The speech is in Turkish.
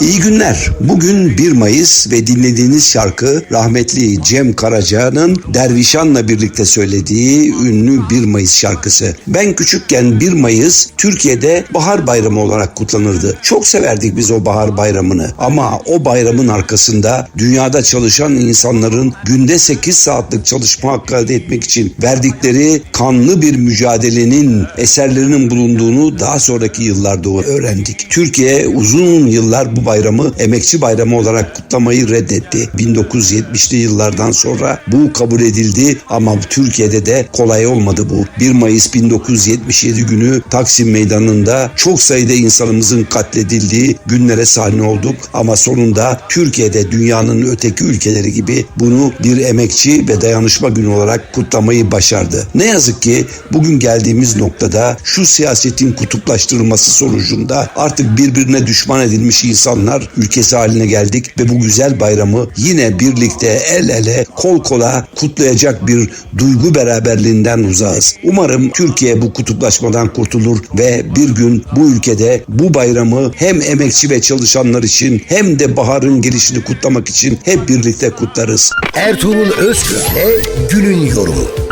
İyi günler. Bugün 1 Mayıs ve dinlediğiniz şarkı rahmetli Cem Karaca'nın Dervişan'la birlikte söylediği ünlü 1 Mayıs şarkısı. Ben küçükken 1 Mayıs Türkiye'de bahar bayramı olarak kutlanırdı. Çok severdik biz o bahar bayramını. Ama o bayramın arkasında dünyada çalışan insanların günde 8 saatlik çalışma hakkı elde etmek için verdikleri kanlı bir mücadelenin eserlerinin bulunduğunu daha sonraki yıllarda öğrendik. Türkiye uzun yıllar bu bayramı emekçi bayramı olarak kutlamayı reddetti. 1970'li yıllardan sonra bu kabul edildi ama Türkiye'de de kolay olmadı bu. 1 Mayıs 1977 günü Taksim Meydanı'nda çok sayıda insanımızın katledildiği günlere sahne olduk ama sonunda Türkiye'de dünyanın öteki ülkeleri gibi bunu bir emekçi ve dayanışma günü olarak kutlamayı başardı. Ne yazık ki bugün geldiğimiz noktada şu siyasetin kutuplaştırılması sonucunda artık birbirine düşman edilmiş insanlar ülkesi haline geldik ve bu güzel bayramı yine birlikte el ele kol kola kutlayacak bir duygu beraberliğinden uzağız. Umarım Türkiye bu kutuplaşmadan kurtulur ve bir gün bu ülkede bu bayramı hem emekçi ve çalışanlar için hem de baharın gelişini kutlamak için hep birlikte kutlarız. Ertuğrul Özkök Günün Yorumu